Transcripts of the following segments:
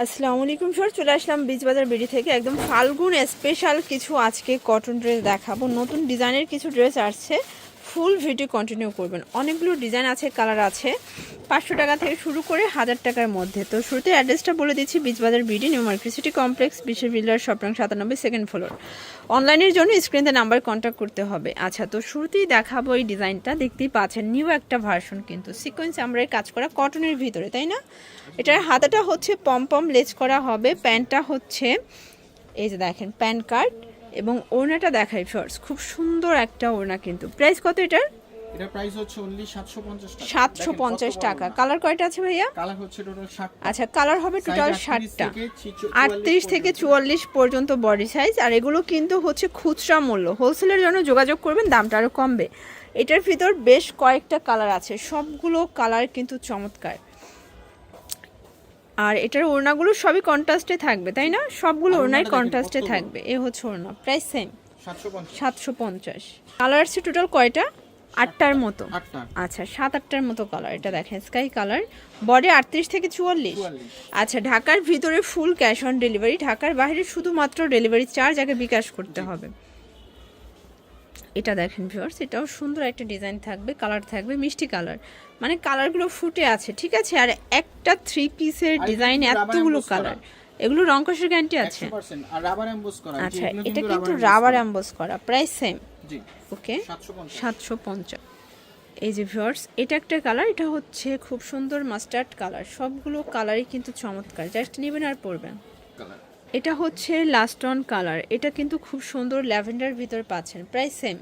আসসালামু আলাইকুম স্যার চলে আসলাম বীজবাজার বিডি থেকে। একদম ফাল্গুন স্পেশাল কিছু আজকে কটন ড্রেস দেখাবো। নতুন ডিজাইনের কিছু ড্রেস আসছে। ফুল ভিডিও কন্টিনিউ করবেন। অনেকগুলো ডিজাইন আছে কালার আছে। পাঁচশো টাকা থেকে শুরু করে হাজার টাকার মধ্যে। তো শুরুতে অ্যাড্রেসটা বলে দিচ্ছি, Beejbazar BD new market city complex বিশ্বের বিল্ডার শপিং সাতানব্বই সেকেন্ড ফ্লোর অনলাইনের জন্য স্ক্রিনে নাম্বার কন্ট্যাক্ট করতে হবে। আচ্ছা তো শুরুতেই দেখাবো এই ডিজাইনটা দেখতেই পাচ্ছেন নিউ একটা ভার্সন কিন্তু। সিকোয়েন্স আমরা কাজ করা কটনের ভিতরে, তাই না? এটার হাতাটা হচ্ছে পম পম লেজ করা হবে। প্যান্টটা হচ্ছে, এই যে দেখেন প্যান কার্ড এবং ওড়নাটা দেখাই ফার্স্ট খুব সুন্দর একটা ওড়না কিন্তু। প্রাইস কত এটার? এটা প্রাইস হচ্ছে অনলি 750 টাকা। কালার কয়টা আছে ভাইয়া? কালার হচ্ছে টোটাল 60 আচ্ছা কালার হবে টোটাল Size 38 ষাটটা। থেকে ছি- আটত্রিশ থেকে চুয়াল্লিশ পর্যন্ত বডি সাইজ আর এগুলো কিন্তু হচ্ছে খুচরা মূল্য। হোলসেলের জন্য যোগাযোগ করবেন দামটা কমবে। এটার ভিতর বেশ কয়েকটা কালার আছে। সবগুলো কালার কিন্তু চমৎকার। আর এটার ওড়নাগুলো সবই কন্ট্রাস্টে থাকবে তাই না? সবগুলো ওড়নাই কন্ট্রাস্টে থাকবে। এ হচ্ছে ওড়না প্রাইস সেম 750 সাতশো পঞ্চাশ। কালার আছে টোটাল কয়টা? আটটার মতো। আটটা। আচ্ছা সাত আটটার মতো কালার এটা দেখেন স্কাই কালার বডি আটত্রিশ থেকে চুয়াল্লিশ। আচ্ছা ঢাকার ভিতরে ফুল ক্যাশ অন ডেলিভারি ঢাকার বাইরে শুধুমাত্র ডেলিভারি চার্জ আগে বিকাশ করতে হবে। এটা দেখেন ভিউয়ার্স এটাও সুন্দর একটা ডিজাইন থাকবে কালার থাকবে মিষ্টি কালার মানে কালারগুলো ফুটে আছে ঠিক আছে? আর একটা থ্রি পিসের ডিজাইন এতগুলো। কালার এগুলো রংকশের গ্যারান্টি আছে। 100% আর রাবার এমবোস করা। এই যে আচ্ছা এটা কিন্তু রাবার অ্যাম্বোস করা প্রাইস সেম ওকে সাতশো পঞ্চাশ। এই যে ভিউয়ার্স এটা একটা কালার এটা হচ্ছে খুব সুন্দর মাস্টার্ড কালার সবগুলো কালারই কিন্তু চমৎকার। জাস্ট নেবেন আর পরবেন। কালার এটা হচ্ছে লাস্ট অন কালার এটা কিন্তু খুব সুন্দর ল্যাভেন্ডার ভিতর পাচ্ছেন। প্রাইস সেম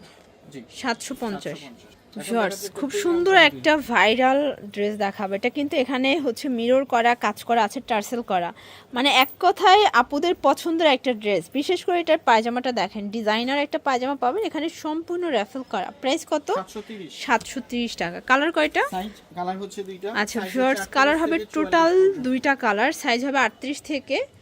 জি। সাতশো পঞ্চাশ। 750 ভিউয়ার্স খুব সুন্দর একটা ভাইরাল ড্রেস দেখাবে। এটা কিন্তু এখানে হচ্ছে মিরর করা কাজ করা আছে টার্সেল করা। মানে এক কথায় আপুদের পছন্দের একটা ড্রেস বিশেষ করে এটার পায়জামাটা দেখেন। ডিজাইনার একটা পায়জামা পাবেন। এখানে সম্পূর্ণ র্যাফেল করা। প্রাইস কত? 730 সাতশো তিরিশ টাকা। কালার কয়টা? সাইজ কালার হচ্ছে দুইটা। আচ্ছা 38 কালার হবে টোটাল দুইটা কালার সাইজ হবে আটত্রিশ থেকে 44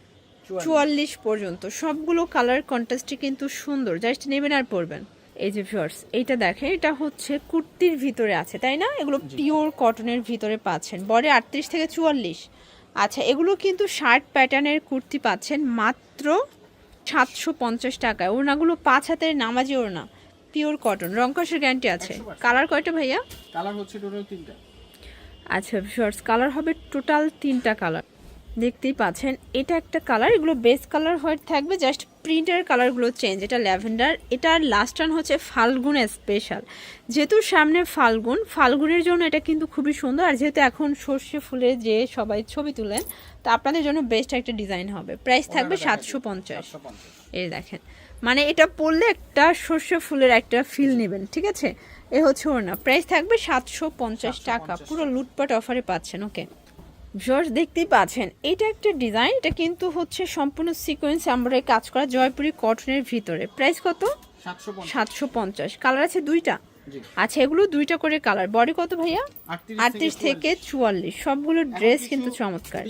চুয়াল্লিশ। পর্যন্ত। সবগুলো কালার কন্ট্রাস্টই কিন্তু সুন্দর। জাস্ট নেবেন আর পরবেন। এই যে ভিউয়ার্স এইটা দেখেন এটা হচ্ছে কুর্তির ভিতরে আছে তাই না? এগুলো পিওর কটনের ভিতরে পাচ্ছেন। বডি আটত্রিশ থেকে চুয়াল্লিশ। আচ্ছা এগুলো কিন্তু শার্ট প্যাটার্নের কুর্তি পাচ্ছেন মাত্র সাতশো পঞ্চাশ টাকায়। ওড়নাগুলো পাঁচ হাতের নামাজি ওড়না পিওর কটন রংকশের গ্যারান্টি আছে। কালার কয়টা ভাইয়া? কালার হচ্ছে টোটাল তিনটা। আচ্ছা শর্টস কালার হবে টোটাল তিনটা কালার দেখতেই পাচ্ছেন এটা একটা কালার এগুলো বেস কালার হয়ে থাকবে জাস্ট প্রিন্টের কালারগুলো চেঞ্জ এটা ল্যাভেন্ডার এটার লাস্ট টান হচ্ছে ফাল্গুন স্পেশাল যেহেতু সামনে ফাল্গুন ফাল্গুনের জন্য এটা কিন্তু খুবই সুন্দর আর যেহেতু এখন সর্ষে ফুলে যে সবাই ছবি তুলেন তা আপনাদের জন্য বেস্ট একটা ডিজাইন হবে। প্রাইস থাকবে সাতশো পঞ্চাশ। 750 এই দেখেন মানে এটা পরলে একটা সর্ষে ফুলের একটা ফিল নেবেন ঠিক আছে? এ হচ্ছে ওর না প্রাইস থাকবে সাতশো পঞ্চাশ টাকা পুরো লুটপাট অফারে পাচ্ছেন ওকে জর্জ দেখতেই পাচ্ছেন এটা একটা ডিজাইন এটা কিন্তু হচ্ছে সম্পূর্ণ সিকোয়েন্স আমরা কাজ করা জয়পুরি কটনের ভিতরে। প্রাইস কত? 750 সাতশো পঞ্চাশ। কালার আছে দুইটা? আচ্ছা এগুলো দুইটা করে কালার বডি কত ভাইয়া? আটত্রিশ থেকে চুয়াল্লিশ। সবগুলো ড্রেস কিন্তু চমৎকার।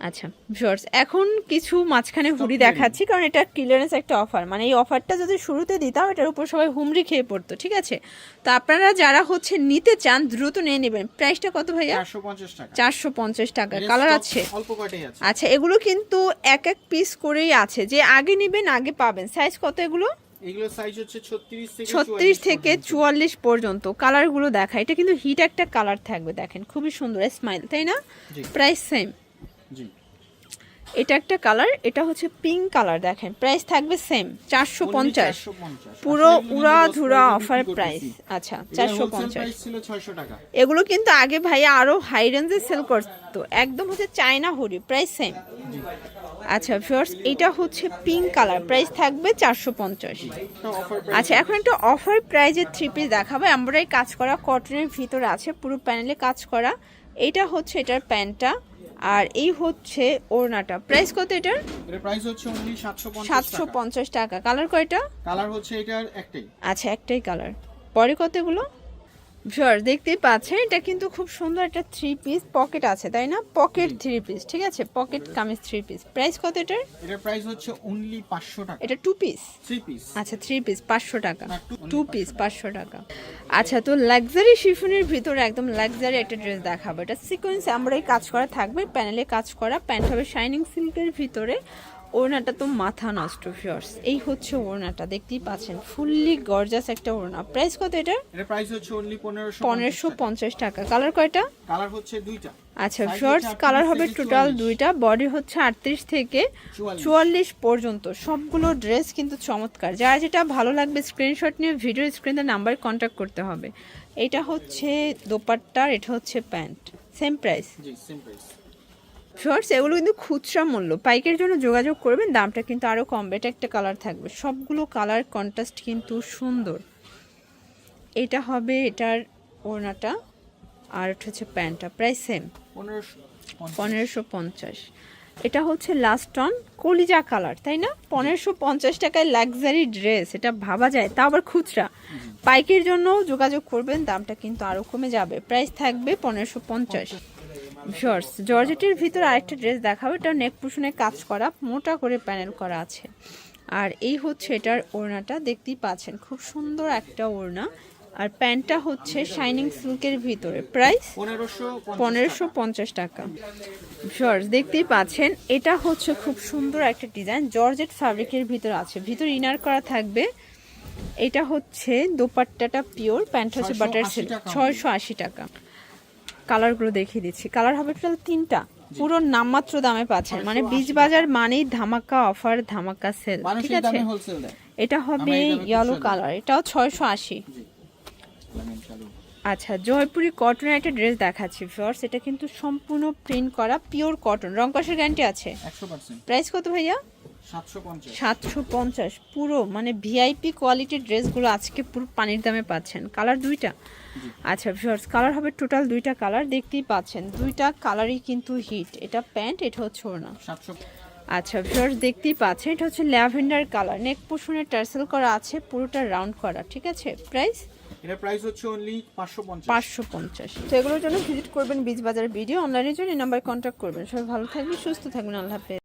আচ্ছা ভিউয়ার্স এখন কিছু মাঝখানে হুডি দেখাচ্ছি কারণ এটা ক্লিয়ারেন্স একটা অফার মানে এই অফারটা যদি শুরুতে দিতাম এটার উপর সবাই হুমড়ি খেয়ে পড়তো ঠিক আছে? তো আপনারা যারা হচ্ছে নিতে চান দ্রুত নিয়ে নেবেন। প্রাইসটা কত ভাইয়া? 450 টাকা। চারশো পঞ্চাশ টাকা। কালার আছে? আচ্ছা এগুলো কিন্তু এক এক পিস করেই আছে। যে আগে নেবেন আগে পাবেন। সাইজ কত এগুলো? এগুলো সাইজ হচ্ছে 36 থেকে ছত্রিশ 44 থেকে পর্যন্ত। চুয়াল্লিশ পর্যন্ত। কালারগুলো দেখা। এটা কিন্তু হিট একটা কালার থাকবে দেখেন। খুবই সুন্দর স্মাইল তাই না? প্রাইস সেম জি। এটা একটা কালার এটা হচ্ছে পিঙ্ক কালার দেখেন। প্রাইস থাকবে সেম চারশো পঞ্চাশ। পুরো উড়া ধুরা অফার প্রাইস আচ্ছা চারশো পঞ্চাশ। price ছিল 600 টাকা। এগুলো কিন্তু আগে ভাইয়া আরও হাই রেঞ্জে সেল করতো। একদম হচ্ছে চায়না হরি প্রাইস সেম আচ্ছা ফিওর্স এটা হচ্ছে পিঙ্ক কালার প্রাইস থাকবে চারশো পঞ্চাশ। আচ্ছা এখন একটা অফার প্রাইজের থ্রি পিস দেখাবো। আমরাই কাজ করা কটনের ভিতরে আছে পুরো প্যানেলে কাজ করা। এটা হচ্ছে এটার প্যান্টটা। আর এই হচ্ছে ওড়নাটা। প্রাইস কত এটার? এর প্রাইস হচ্ছে অনলি 750 সাতশো টাকা। পঞ্চাশ টাকা। কালার কয়টা? কালার হচ্ছে এটার একটাই। আচ্ছা একটাই কালার পরে কত এগুলো ভিউয়ার দেখতেই পাচ্ছেন এটা কিন্তু খুব সুন্দর একটা থ্রি পিস পকেট আছে তাই না? পকেট থ্রি পিস ঠিক আছে? Pocket kameez three piece price কত এটার? এটার প্রাইস হচ্ছে অনলি পাঁচশো টাকা। এটা টু পিস থ্রি পিস আচ্ছা থ্রি পিস পাঁচশো টাকা। টু পিস পাঁচশো টাকা। আচ্ছা তো লাক্সারি শিফনের ভিতরে একদম লাক্সারি একটা ড্রেস দেখাবো। এটা সিকোয়েন্স আমরা কাজ করা থাকবে প্যানেলে কাজ করা প্যান্ট হবে শাইনিং সিল্কের ভিতরে। ওড়নাটা তো মাথা নষ্ট ফিয়ার্স এই হচ্ছে ওড়নাটা দেখতেই পাচ্ছেন। ফুললি গর্জাস একটা ওড়না। প্রাইস কত এটা? এটার প্রাইস হচ্ছে অনলি পনেরোশো পনেরোশো পঞ্চাশ টাকা। কালার কয়টা? কালার হচ্ছে দুইটা। আচ্ছা শর্টস কালার হবে টোটাল দুইটা বডি হচ্ছে আটত্রিশ থেকে চুয়াল্লিশ। পর্যন্ত। সবগুলো ড্রেস কিন্তু চমৎকার। যার যেটা ভালো লাগবে স্ক্রিনশট নিয়ে ভিডিও স্ক্রিনে নাম্বারে কন্ট্যাক্ট করতে হবে। এটা হচ্ছে দোপাট্টার এটা হচ্ছে প্যান্ট। সেম প্রাইস জি সেম প্রাইস শর্টস এগুলো কিন্তু খুচরা মূল্য। পাইকের জন্য যোগাযোগ করবেন দামটা কিন্তু আরও কম এটা একটা কালার থাকবে। সবগুলো কালার কন্ট্রাস্ট কিন্তু সুন্দর। এটা হবে এটার ওড়নাটা আর এটা হচ্ছে প্যান্টটা। প্রাইস সেম পনেরোশো পনেরোশো পঞ্চাশ। এটা হচ্ছে লাস্ট অন কলিজা কালার তাই না? পনেরোশো পঞ্চাশ টাকায় লাক্সারি ড্রেস এটা ভাবা যায়। তা আবার খুচরা। পাইকের জন্য যোগাযোগ করবেন দামটা কিন্তু আরও কমে যাবে। প্রাইস থাকবে পনেরোশো পঞ্চাশ। শর্টস জর্জেটের ভিতর আরেকটা ড্রেস দেখাবো। এটা নেক পুশনে কাজ করা মোটা করে প্যানেল করা আছে। আর এই হচ্ছে এটার ওড়নাটা দেখতেই পাচ্ছেন খুব সুন্দর একটা ওড়না। আর প্যান্টটা হচ্ছে শাইনিং সিল্কের ভিতরে। প্রাইস পনেরোশো পনেরোশো পঞ্চাশ টাকা। জর্জ দেখতেই পাচ্ছেন এটা হচ্ছে খুব সুন্দর একটা ডিজাইন জর্জেট ফ্যাব্রিকের ভিতর আছে। ভিতর ইনার করা থাকবে। এটা হচ্ছে দোপাট্টাটা পিওর প্যান্ট হচ্ছে বাটার সিল্ক ছয়শো আশি টাকা। কালারগুলো দেখিয়ে দিচ্ছি। কালার হবে টোটাল তিনটা। পুরো নামমাত্র দামে পাচ্ছেন। মানে 580 বীজ বাজার মানেই ধামাকা অফার ধামাকা সেল ঠিক আছে? এটা হবে ইয়েলো কালার এটাও ছয়শো আশি। আচ্ছা জয়পুরি কটনের একটা ড্রেস দেখাচ্ছি ফিওর্স এটা কিন্তু সম্পূর্ণ প্রিন্ট করা পিওর কটন রং কষের গ্যারান্টি আছে? প্রাইস কত ভাইয়া? সাতশো পঞ্চাশ। পুরো মানে ভিআইপি কোয়ালিটির ড্রেসগুলো আজকে পুরো পানির দামে পাচ্ছেন। কালার দুইটা? আচ্ছা ফিওর্স কালার হবে টোটাল দুইটা কালার দেখতেই পাচ্ছেন। দুইটা কালারই কিন্তু হিট এটা প্যান্ট এটা হচ্ছে ওড়না। সাতশো। আচ্ছা ফিওর্স দেখতেই পাচ্ছেন এটা হচ্ছে ল্যাভেন্ডার কালার নেক পোষণে টার্সেল করা আছে পুরোটা রাউন্ড করা ঠিক আছে? প্রাইস প্রাইস হচ্ছে অনলি পাঁচশো পঞ্চাশ। পাঁচশো পঞ্চাশ। তো এগুলোর জন্য ভিজিট করবেন বীজ বাজার ভিডিও অনলাইনের জন্য এই নাম্বার কন্ট্যাক্ট করবেন। সবাই ভালো থাকবেন সুস্থ থাকবেন। আল্লাহ হাফেজ।